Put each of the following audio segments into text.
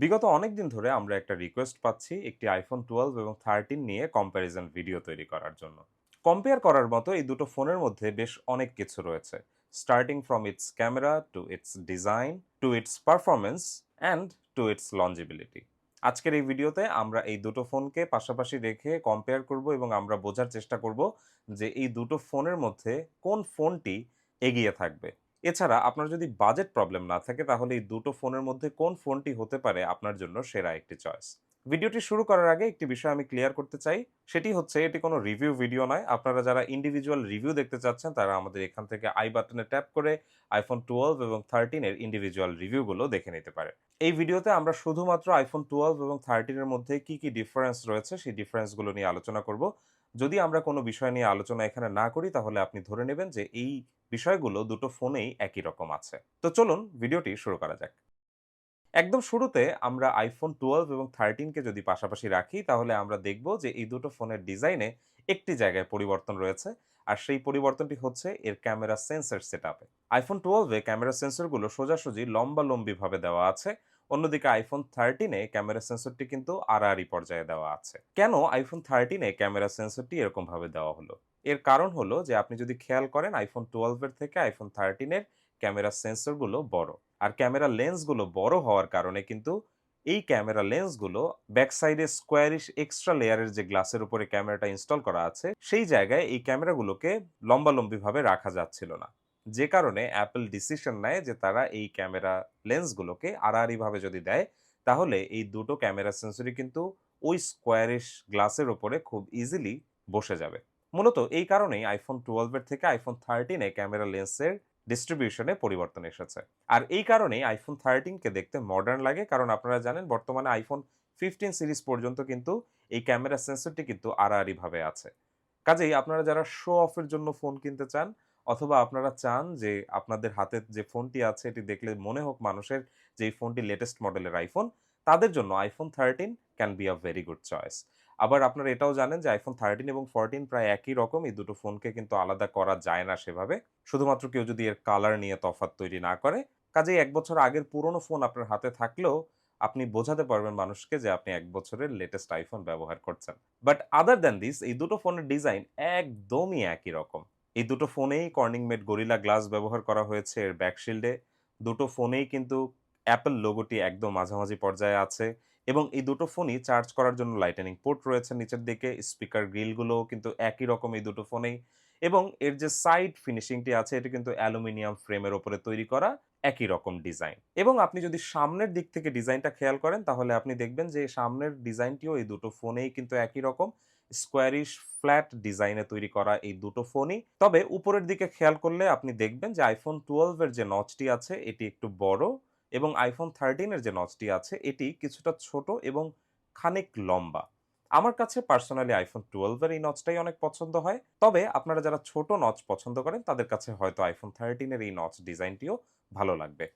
বিগত অনেক দিন ধরে আমরা একটা রিকোয়েস্ট পাচ্ছি একটি আইফোন টুয়েলভ এবং থার্টিন নিয়ে কম্প্যারিজন ভিডিও তৈরি করার জন্য। কম্পেয়ার করার মতো এই দুটো ফোনের মধ্যে বেশ অনেক কিছু রয়েছে। Starting from its camera to its design to its performance and to its longevity আজকের এই ভিডিওতে আমরা এই দুটো ফোনকে পাশাপাশি রেখে কম্পেয়ার করব এবং আমরা বোঝার চেষ্টা করব যে এই দুটো ফোনের মধ্যে কোন ফোনটি এগিয়ে থাকবে। এছাড়া আপনার যদি বাজেট প্রবলেম না থাকে, তাহলে এই দুটো ফোনের মধ্যে কোন ফোনটি হতে পারে আপনার জন্য সেরা একটি চয়েস ভিডিওটি শুরু করার আগে একটি বিষয় আমি ক্লিয়ার করতে চাই। সেটি হচ্ছে, এটি কোনো রিভিউ ভিডিও নয়। আপনারা যারা ইন্ডিভিজুয়াল রিভিউ দেখতে চাচ্ছেন, তারা আমাদের এখান থেকে আই বাটনে ট্যাপ করে আইফোন টুয়েলভ এবং থার্টিনের ইন্ডিভিজুয়াল রিভিউগুলো দেখে নিতে পারে এই ভিডিওতে আমরা শুধুমাত্র আইফোন টুয়েলভ এবং থার্টিনের মধ্যে কি কি ডিফারেন্স রয়েছে, সেই ডিফারেন্সগুলো নিয়ে আলোচনা করব। যদি আমরা কোনো বিষয় নিয়ে আলোচনা এখানে না করি, তাহলে আপনি ধরে নেবেন যে এই বিষয়গুলো দুটো ফোনেই একই রকম আছে। তো চলুন ভিডিওটি শুরু করা যাক। একদম শুরুতে আমরা আইফোন টুয়েলভ এবং থার্টিনকে যদি পাশাপাশি রাখি, তাহলে আমরা দেখব যে এই দুটো ফোনের ডিজাইনে একটি জায়গায় পরিবর্তন রয়েছে। আর সেই পরিবর্তনটি হচ্ছে এর ক্যামেরা সেন্সর সেট আপে আইফোন টুয়েলভে ক্যামেরা সেন্সরগুলো সোজাসুজি লম্বালম্বিভাবে দেওয়া আছে। অন্যদিকে আইফোন থার্টিনে ক্যামেরা সেন্সরটি কিন্তু আড়াআড়ি পর্যায়ে দেওয়া আছে। কেন আইফোন থার্টিনে ক্যামেরা সেন্সরটি এরকম ভাবে দেওয়া হলো? এর কারণ হলো যে আপনি যদি খেয়াল করেন আইফোন টুয়েলভের থেকে আইফোন থার্টিনের ক্যামেরা সেন্সরগুলো বড়। আর ক্যামেরা লেন্সগুলো বড় হওয়ার কারণে কিন্তু এই ক্যামেরা লেন্সগুলো ব্যাক সাইডে স্কোয়ারিশ এক্সট্রা লেয়ারের যে গ্লাসের উপরে ক্যামেরাটা ইনস্টল করা আছে, সেই জায়গায় এই ক্যামেরাগুলোকে লম্বালম্বিভাবে রাখা যাচ্ছিল না। যে কারণে অ্যাপেল ডিসিশন নেয় যে তারা এই ক্যামেরা লেন্সগুলোকে আড়াআড়িভাবে যদি দেয়, তাহলে এই দুটো ক্যামেরা সেন্সরই কিন্তু ওই স্কোয়ারিশ গ্লাসের ওপরে খুব ইজিলি বসে যাবে। মূলত এই কারণেই আইফোন টুয়েলভের থেকে আইফোন থার্টিনে ক্যামেরা লেন্সের ডিস্ট্রিবিউশনে পরিবর্তন এসেছে। আর এই কারণেই আইফোন থার্টিনকে দেখতে মডার্ন লাগে, কারণ আপনারা জানেন বর্তমানে আইফোন ফিফটিন সিরিজ পর্যন্ত কিন্তু এই ক্যামেরা সেন্সরটি কিন্তু আড়াআড়িভাবে আছে। কাজেই আপনারা যারা শো অফের জন্য ফোন কিনতে চান, অথবা আপনারা চান যে আপনাদের হাতে যে ফোনটি আছে, এটি দেখলে মনে হোক মানুষের যে ফোনটি লেটেস্ট মডেলের আইফোন তাদের জন্য iPhone thirteen can be a very good choice আবার আপনারা এটাও জানেন যে আইফোন থার্টিন এবং ফোরটিন প্রায় একই রকম এই দুটো ফোনকে কিন্তু আলাদা করা যায় না সেভাবে। শুধুমাত্র কেউ যদি এর কালার নিয়ে তফাৎ তৈরি না করে। কাজেই এক বছর আগের পুরনো ফোন আপনার হাতে থাকলেও আপনি বোঝাতে পারবেন মানুষকে যে আপনি এক বছরের লেটেস্ট আইফোন ব্যবহার করছেন। বাট আদার দ্যান দিস এই দুটো ফোনের ডিজাইন একদমই একই রকম। এই দুটো ফোনেই কর্নিং মেড গরিলা গ্লাস ব্যবহার করা হয়েছে এর ব্যাকশিল্ডে দুটো ফোনেই কিন্তু অ্যাপেল লোগোটি একদম মাঝামাঝি পর্যায়ে আছে। এবং এই দুটো ফোনই চার্জ করার জন্য লাইটেনিং পোর্ট রয়েছে নিচের দিকে স্পিকার গ্রিলগুলোও কিন্তু একই রকম এই দুটো ফোনেই এবং এর যে সাইড ফিনিশিংটি আছে, এটা কিন্তু অ্যালুমিনিয়াম ফ্রেমের ওপরে তৈরি করা একই রকম ডিজাইন এবং আপনি যদি সামনের দিক থেকে ডিজাইনটা খেয়াল করেন, তাহলে আপনি দেখবেন যে সামনের ডিজাইনটিও এই দুটো ফোনেই কিন্তু একই রকম স্কোয়ারিশ ফ্ল্যাট ডিজাইনে তৈরি করা এই দুটো ফোনই। তবে উপরের দিকে খেয়াল করলে আপনি দেখবেন যে আইফোন টুয়েলভের যে নচটি আছে, এটি একটু বড় এবং আইফোন থার্টিনের যে নচটি আছে, এটি কিছুটা ছোট এবং খানিক লম্বা। আমার কাছে পার্সোনালি আইফোন টুয়েলভের এই নচটাই অনেক পছন্দ হয়। তবে আপনারা যারা ছোট নচ পছন্দ করেন, তাদের কাছে হয়তো আইফোন থার্টিনের এই নচ ডিজাইনটিও ভালো লাগবে।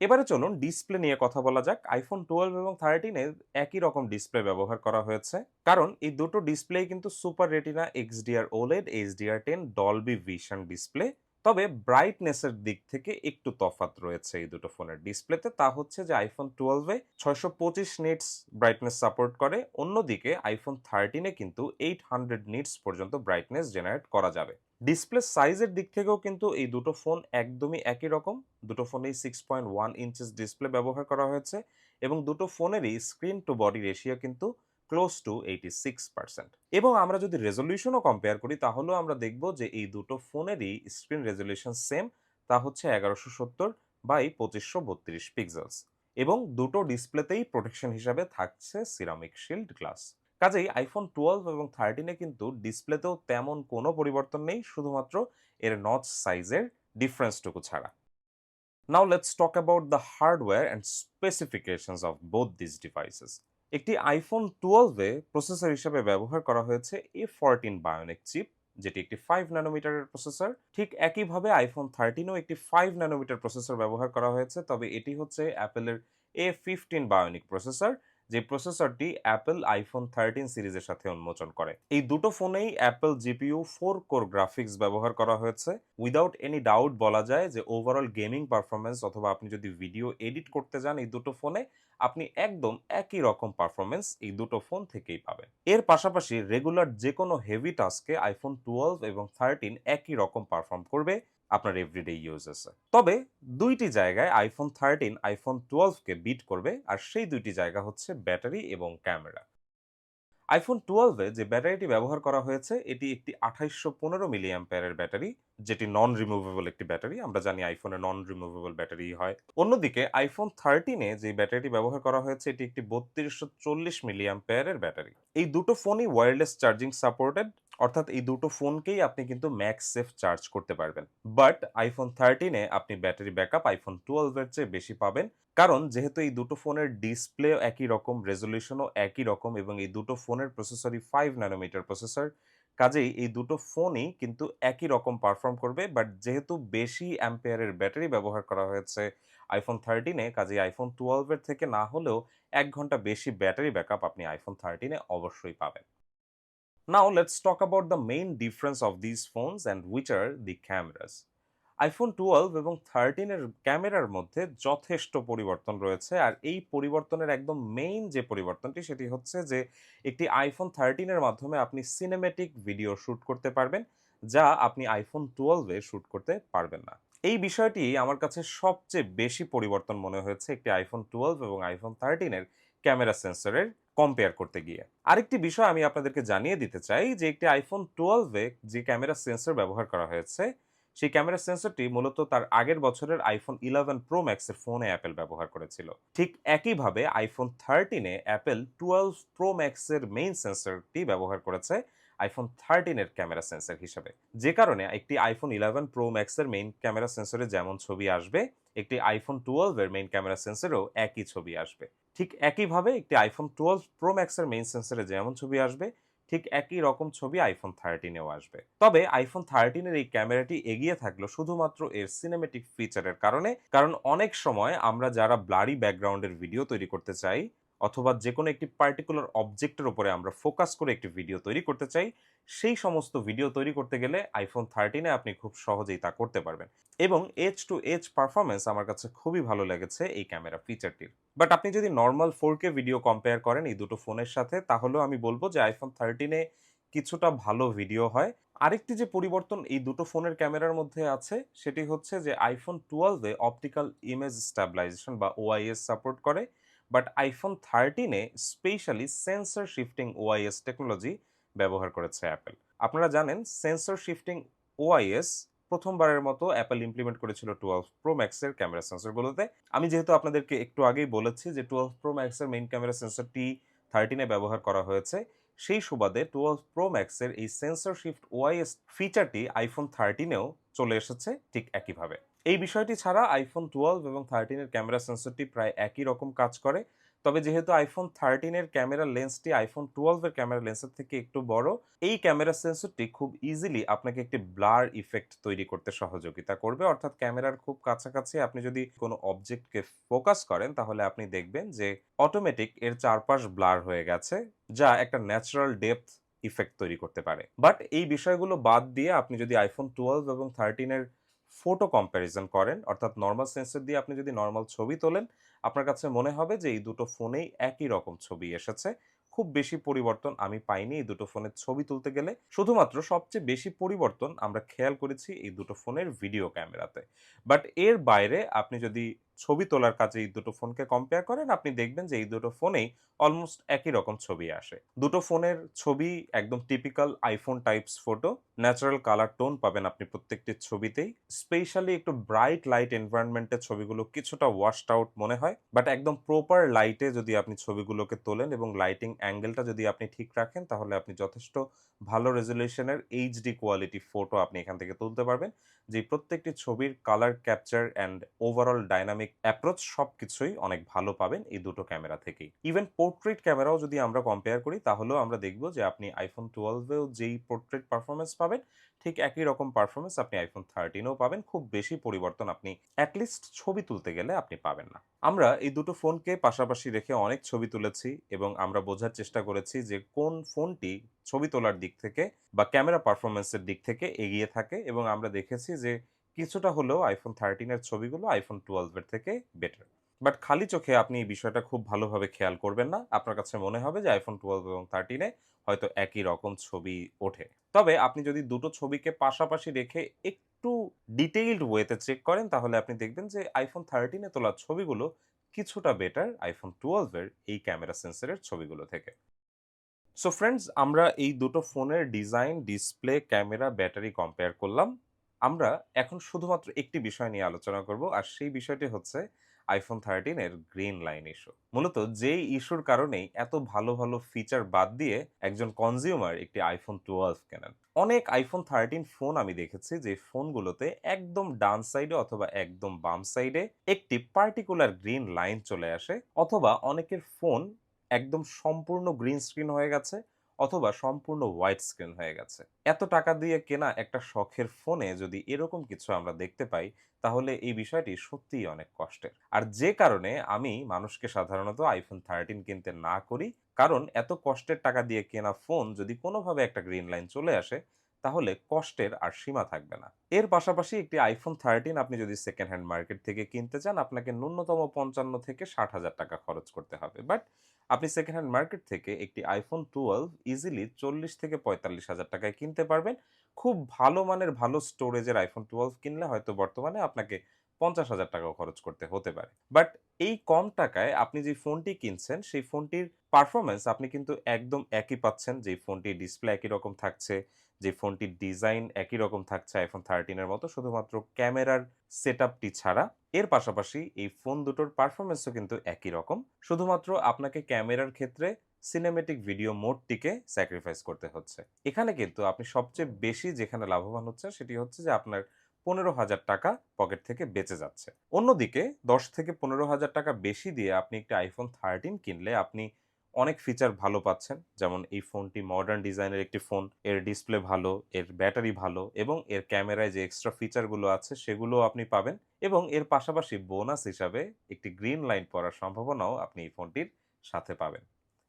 এবারে চলুন ডিসপ্লে নিয়ে কথা বলা যাক। আইফোন টুয়েলভ এবং থার্টিনে একই রকম ডিসপ্লে ব্যবহার করা হয়েছে। কারণ এই দুটো ডিসপ্লে কিন্তু super retina XDR OLED HDR ten Dolby vision display তবে ব্রাইটনেসের দিক থেকে একটু তফাত রয়েছে এই দুটো ফোনের ডিসপ্লেতে তা হচ্ছে যে আইফোন টুয়েলভে ছয়শো পঁচিশ নিটস ব্রাইটনেস সাপোর্ট করে, অন্যদিকে আইফোন থার্টিনে কিন্তু এইট হান্ড্রেড নিটস পর্যন্ত ব্রাইটনেস জেনারেট করা যাবে। ডিসপ্লে সাইজের দিক থেকেও কিন্তু এই দুটো ফোন একদমই একই রকম। দুটো ফোনেই six point one inches display ব্যবহার করা হয়েছে এবং দুটো ফোনেরই স্ক্রিন টু বডি রেশিও কিন্তু close to eighty six percent এবং আমরা যদি রেজলিউশনও কম্পেয়ার করি, তাহলেও আমরা দেখব যে এই দুটো ফোনেরই স্ক্রিন রেজলিউশন সেম তা হচ্ছে এগারোশো সত্তর বাই পঁচিশশো বত্রিশ পিক্সেলস এবং দুটো ডিসপ্লেতেই প্রোটেকশন হিসাবে থাকছে সিরামিক শিল্ড গ্লাস কাজেই আইফোন টুয়েলভ এবং থার্টিনে কিন্তু ডিসপ্লেতেও তেমন কোনো পরিবর্তন নেই, শুধুমাত্র এর নচ সাইজের ডিফারেন্সটুকু ছাড়া। Now let's talk about the hardware and specifications of both this devices একটি আইফোন টুয়েলভে প্রসেসর হিসেবে ব্যবহার করা হয়েছে এ ফোরটিন বায়োনিক চিপ যেটি একটি ফাইভ ন্যানোমিটারের প্রসেসর ঠিক একইভাবে আইফোন থার্টিনও একটি ফাইভ ন্যানোমিটার প্রসেসর ব্যবহার করা হয়েছে, তবে এটি হচ্ছে অ্যাপেলের এ ফিফটিন বায়োনিক প্রসেসর যে প্রসেসরটি অ্যাপল আইফোন থার্টিন সিরিজের সাথে উন্মোচন করে। এই দুটো ফোনেই Apple GPU four core graphics ব্যবহার করা হয়েছে। উইদাউট এনি ডাউট বলা যায় যে ওভারঅল গেমিং পারফরমেন্স অথবা আপনি যদি ভিডিও এডিট করতে যান এই দুটো ফোনে, আপনি একদম একই রকম পারফরমেন্স এই দুটো ফোন থেকেই পাবেন। এর পাশাপাশি রেগুলার যে কোনো হেভি টাস্কে আইফোন টুয়েলভ এবং থার্টিন একই রকম পারফর্ম করবে। আপনার এভরিডে ইউজেসে তবে দুইটি জায়গায় আইফোন থার্টিন আইফোন টুয়েলভকে বিট করবে আর সেই দুইটি জায়গা হচ্ছে ব্যাটারি এবং ক্যামেরা। আইফোন টুয়েলভে যে ব্যাটারিটি ব্যবহার করা হয়েছে, এটি একটি আঠাইশশো পনেরো মিলি অ্যাম্পেয়ারের ব্যাটারি, যেটি নন রিমুভেবল একটি ব্যাটারি, আমরা জানি আইফোনে নন রিমুভেবল ব্যাটারি হয়। অন্যদিকে আইফোন থার্টিনে যে ব্যাটারিটি ব্যবহার করা হয়েছে, এটি একটি বত্রিশশো চল্লিশ মিলি অ্যাম্পেয়ারের ব্যাটারি। এই দুটো ফোনই ওয়্যারলেস চার্জিং সাপোর্টেড অর্থাৎ এই দুটো ফোনকেই আপনি কিন্তু ম্যাক্স সেফ চার্জ করতে পারবেন। বাট আইফোন থার্টিনে আপনি ব্যাটারি ব্যাকআপ আইফোন টুয়েলভের চেয়ে বেশি পাবেন। কারণ যেহেতু এই দুটো ফোনের ডিসপ্লে একই রকম, রেজলিউশনও একই রকম এবং এই দুটো ফোনের প্রসেসরই ফাইভ ন্যানোমিটার প্রসেসর, কাজেই এই দুটো ফোনই কিন্তু একই রকম পারফর্ম করবে। বাট যেহেতু বেশি অ্যাম্পেয়ারের ব্যাটারি ব্যবহার করা হয়েছে আইফোন থার্টিনে কাজেই আইফোন টুয়েলভের থেকে না হলেও এক ঘণ্টা বেশি ব্যাটারি ব্যাকআপ আপনি আইফোন থার্টিনে অবশ্যই পাবেন। Now, let's talk about the main difference of these phones and which are the cameras. IPhone twelve এবং থার্টিনের ক্যামেরার মধ্যে যথেষ্ট পরিবর্তন রয়েছে আর এই পরিবর্তনের একদম মেইন যে পরিবর্তনটি, সেটি হচ্ছে যে একটি আইফোন থার্টিনের মাধ্যমে আপনি সিনেমেটিক ভিডিও শ্যুট করতে পারবেন, যা আপনি আইফোন টুয়েলভে শ্যুট করতে পারবেন না এই বিষয়টি আমার কাছে সবচেয়ে বেশি পরিবর্তন মনে হয়েছে একটি আইফোন টুয়েলভ এবং আইফোন থার্টিনের ক্যামেরা সেন্সরের কম্পেয়ার করতে গিয়ে। আরেকটি বিষয় আমি আপনাদেরকে জানিয়ে দিতে চাই যে একটি আইফোন টুয়েলভে যে ক্যামেরা সেন্সর ব্যবহার করা হয়েছে, সেই ক্যামেরা সেন্সরটি মূলত তার আগের বছরের আইফোন ইলেভেন প্রো ম্যাক্সের ফোনে অ্যাপেল ব্যবহার করেছিল। ঠিক একইভাবে আইফোন থার্টিনে অ্যাপেল টুয়েলভ প্রো ম্যাক্সের মেইন সেন্সরটি ব্যবহার করেছে আইফোন থার্টিনের ক্যামেরা সেন্সর হিসেবে। যে কারণে একটি আইফোন ইলেভেন প্রো ম্যাক্সের মেইন ক্যামেরা সেন্সরে যেমন ছবি আসবে, একটি আইফোন টুয়েলভের মেইন ক্যামেরা সেন্সরেও একই ছবি আসবে। ঠিক একইভাবে একটি আইফোন টুয়েলভ প্রো ম্যাক্সের মেইন সেন্সারে যেমন ছবি আসবে, ঠিক একই রকম ছবি আইফোন থার্টিনেও আসবে। তবে আইফোন থার্টিনের এই ক্যামেরাটি এগিয়ে থাকল শুধুমাত্র এর সিনেমেটিক ফিচারের কারণে, কারণ অনেক সময় আমরা যারা ব্লারি ব্যাকগ্রাউন্ডের ভিডিও তৈরি করতে চাই অথবা যে কোনো একটি পার্টিকুলার অবজেক্টের উপরে আমরা ফোকাস করে একটি ভিডিও তৈরি করতে চাই, সেই সমস্ত ভিডিও তৈরি করতে গেলে আইফোন থার্টিনে আপনি খুব সহজেই তা করতে পারবেন। এবং এইচ টু এইচ পারফরমেন্স আমার কাছে খুবই ভালো লেগেছে এই ক্যামেরা ফিচারটির বাট আপনি যদি normal four K video compare করেন এই দুটো ফোনের সাথে, তাহলেও আমি বলব যে আইফোন থার্টিনে কিছুটা ভালো ভিডিও হয়। আরেকটি যে পরিবর্তন এই দুটো ফোনের ক্যামেরার মধ্যে আছে, সেটি হচ্ছে যে আইফোন টুয়েলভে অপটিক্যাল ইমেজ স্ট্যাবিলাইজেশন বা ওআইএস সাপোর্ট করে। But iPhone থার্টিনে specially sensor shifting OIS technology ব্যবহার করেছে অ্যাপেল আপনারা জানেন সেন্সর শিফটিং ওআইএস প্রথমবারের মতো অ্যাপেল ইমপ্লিমেন্ট করেছিল টুয়েলভ প্রো ম্যাক্সের ক্যামেরা সেন্সরগুলোতে আমি যেহেতু আপনাদেরকে একটু আগেই বলেছি যে টুয়েলভ প্রো ম্যাক্সের মেইন ক্যামেরা সেন্সরটি থার্টিনে ব্যবহার করা হয়েছে, সেই সুবাদে টুয়েলভ প্রো ম্যাক্সের এই সেন্সর শিফট ওআইএস ফিচারটি আইফোন থার্টিনেও চলে এসেছে ঠিক একইভাবে। এই বিষয়টি ছাড়া আইফোন টুয়েলভ এবং থার্টিনের ক্যামেরা সেন্সরটি প্রায় একই রকম কাজ করে। তবে যেহেতু আইফোন থার্টিনের ক্যামেরা লেন্সটি আইফোন টুয়েলভের ক্যামেরা লেন্সের থেকে একটু বড়, এই ক্যামেরা সেন্সরটি খুব ইজিলি আপনাকে একটি ব্লার ইফেক্ট তৈরি করতে সহযোগিতা করবে। অর্থাৎ ক্যামেরার খুব কাছাকাছি আপনি যদি কোনো অবজেক্টকে ফোকাস করেন, তাহলে আপনি দেখবেন যে অটোমেটিক এর চারপাশ ব্লার হয়ে গেছে, যা একটা ন্যাচারাল ডেপথ ইফেক্ট তৈরি করতে পারে। বাট এই বিষয়গুলো বাদ দিয়ে আপনি যদি আইফোন টুয়েলভ এবং থার্টিনের ফটো কম্প্যারিজন করেন, অর্থাৎ নর্মাল সেন্সর দিয়ে আপনি যদি নর্মাল ছবি তোলেন, আপনার কাছে মনে হবে যে এই দুটো ফোনেই একই রকম ছবি এসেছে। খুব বেশি পরিবর্তন আমি পাইনি এই দুটো ফোনের ছবি তুলতে গেলে। শুধুমাত্র সবচেয়ে বেশি পরিবর্তন আমরা খেয়াল করেছি এই দুটো ফোনের ভিডিও ক্যামেরাতে বাট এর বাইরে আপনি যদি ছবি তোলার কাজে এই দুটো ফোনকে কম্পেয়ার করেন, আপনি দেখবেন যে এই দুটো ফোনেই অলমোস্ট একই রকম ছবি আসে। দুটো ফোনের ছবি একদম typical iPhone types photo natural colour tone পাবেন আপনি প্রত্যেকটি ছবিতেই। স্পেশালি একটু ব্রাইট লাইট এনভায়রনমেন্টের ছবিগুলো কিছুটা ওয়াশড আউট মনে হয় বাট একদম প্রপার লাইটে যদি আপনি ছবিগুলোকে তোলেন এবং লাইটিং অ্যাঙ্গেলটা যদি আপনি ঠিক রাখেন, তাহলে আপনি যথেষ্ট ভালো রেজলিউশনের এইচডি কোয়ালিটি ফটো আপনি এখান থেকে তুলতে পারবেন, যে প্রত্যেকটি ছবির colour capture and overall dynamic technique approach সবকিছুই অনেক ভালো পাবেন এই দুটো ক্যামেরা থেকেই। ইভেন পোর্ট্রেট ক্যামেরাও যদি আমরা কম্পেয়ার করি, তাহলেও আমরা দেখব যে আপনি আইফোন টুয়েলভেও যেই পোর্ট্রেট পারফরমেন্স পাবেন, ঠিক একই রকম পারফরমেন্স আপনি আইফোন থার্টিনেও পাবেন। খুব বেশি পরিবর্তন আপনি অ্যাটলিস্ট ছবি তুলতে গেলে আপনি পাবেন না। আমরা এই দুটো ফোনকে পাশাপাশি রেখে অনেক ছবি তুলেছি এবং আমরা বোঝার চেষ্টা করেছি যে কোন ফোনটি ছবি তোলার দিক থেকে বা ক্যামেরা পারফরমেন্সের দিক থেকে এগিয়ে থাকে এবং আমরা দেখেছি যে কিছুটা হলেও আইফোন থার্টিনের ছবিগুলো আইফোন টুয়েলভের থেকে বেটার বাট খালি চোখে আপনি এই বিষয়টা খুব ভালোভাবে খেয়াল করবেন না। আপনার কাছে মনে হবে যে আইফোন টুয়েলভ এবং থার্টিনে হয়তো একই রকম ছবি ওঠে। তবে আপনি যদি দুটো ছবিকে পাশাপাশি রেখে একটু ডিটেইলড ওয়েতে চেক করেন, তাহলে আপনি দেখবেন যে আইফোন থার্টিনে তোলা ছবিগুলো কিছুটা বেটার আইফোন টুয়েলভের এই ক্যামেরা সেন্সরের ছবিগুলো থেকে। সো ফ্রেন্ডস আমরা এই দুটো ফোনের design display camera battery compare করলাম। আমরা এখন শুধুমাত্র একটি বিষয় নিয়ে আলোচনা করব, আর সেই বিষয়টি হচ্ছে আইফোন থার্টিনের গ্রিন লাইন ইস্যু মূলত যেই ইস্যুর কারণেই এত ভালো ভালো ফিচার বাদ দিয়ে একজন কনজিউমার একটি আইফোন টুয়েলভ কেনেন। অনেক আইফোন থার্টিন ফোন আমি দেখেছি যে ফোনগুলোতে একদম ডান সাইডে অথবা একদম বাম সাইডে একটি পার্টিকুলার গ্রিন লাইন চলে আসে, অথবা অনেকের ফোন একদম সম্পূর্ণ গ্রিন স্ক্রিন হয়ে গেছে অথবা সম্পূর্ণ হোয়াইট স্ক্রিন হয়ে গেছে। এত টাকা দিয়ে কেনা একটা শখের ফোনে যদি এরকম কিছু আমরা দেখতে পাই, তাহলে এই বিষয়টি সত্যিই অনেক কষ্টের। আর যে কারণে আমি মানুষকে সাধারণত আইফোন থার্টিন কিনতে না করি, কারণ এত কষ্টের টাকা দিয়ে কেনা ফোন যদি কোনোভাবে একটা গ্রিন লাইন চলে আসে, তাহলে কষ্টের আর সীমা থাকবে না। এর পাশাপাশি একটি আইফোন থার্টিন আপনি যদি সেকেন্ড হ্যান্ড মার্কেট থেকে কিনতে চান, আপনাকে ন্যূনতম পঞ্চান্ন থেকে ষাট হাজার টাকা খরচ করতে হবে। বাট আপনি সেকেন্ড হ্যান্ড মার্কেট থেকে একটি আইফোন টুয়েলভ ইজিলি চল্লিশ থেকে পঁয়তাল্লিশ হাজার টাকায় কিনতে পারবেন। খুব ভালো মানের, ভালো স্টোরেজের আইফোন টুয়েলভ কিনলে হয়তো বর্তমানে আপনাকে পঞ্চাশ হাজার টাকাও খরচ করতে হতে পারে। বাট এই কম টাকায় আপনি যে ফোনটি কিনছেন, সেই ফোনটির পারফরমেন্স আপনি কিন্তু একদম একই পাচ্ছেন। যে ফোনটির ডিসপ্লে একই রকম থাকছে, যে ফোনটির ডিজাইন একই রকম থাকছে আইফোন থার্টিনের মতো, শুধুমাত্র ক্যামেরার সেট আপটি ছাড়া। এর পাশাপাশি এই ফোন দুটোর পারফরমেন্সও কিন্তু একই রকম। শুধুমাত্র আপনাকে ক্যামেরার ক্ষেত্রে সিনেমেটিক ভিডিও মোডটিকে স্যাক্রিফাইস করতে হচ্ছে। এখানে কিন্তু আপনি সবচেয়ে বেশি যেখানে লাভবান হচ্ছে সেটি হচ্ছে যে আপনার পনেরো হাজার টাকা পকেট থেকে বেঁচে যাচ্ছে। অন্যদিকে দশ থেকে পনেরো হাজার টাকা বেশি দিয়ে আপনি একটি আইফোন থার্টিন কিনলে আপনি অনেক ফিচার ভালো পাচ্ছেন। যেমন এই ফোনটি মডার্ন ডিজাইনের একটি ফোন এর ডিসপ্লে ভালো, এর ব্যাটারি ভালো এবং এর ক্যামেরায় যে এক্সট্রা ফিচারগুলো আছে সেগুলো আপনি পাবেন এবং এর পাশাপাশি বোনাস হিসাবে একটি গ্রিন লাইন পড়ার সম্ভাবনাও আপনি এই ফোনটির সাথে পাবেন।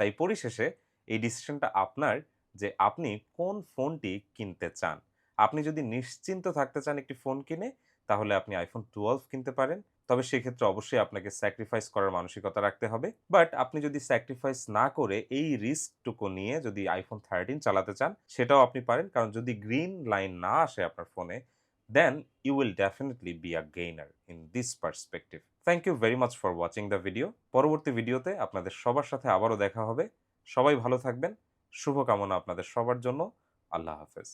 তাই পরিশেষে এই ডিসিশনটা আপনার যে আপনি কোন ফোনটি কিনতে চান। আপনি যদি নিশ্চিন্ত থাকতে চান একটি ফোন কিনে, তাহলে আপনি আইফোন টুয়েলভ কিনতে পারেন। তবে সেক্ষেত্রে অবশ্যই আপনাকে স্যাক্রিফাইস করার মানসিকতা রাখতে হবে। বাট আপনি যদি স্যাক্রিফাইস না করে এই রিস্কটুকু নিয়ে যদি আইফোন থার্টিন চালাতে চান, সেটাও আপনি পারেন। কারণ যদি গ্রিন লাইন না আসে আপনার ফোনে then you will definitely be a gainer in this perspective thank you very much for watching the video পরবর্তী ভিডিওতে আপনাদের সবার সাথে আবারও দেখা হবে। সবাই ভালো থাকবেন। শুভকামনা আপনাদের সবার জন্য। আল্লাহ হাফেজ।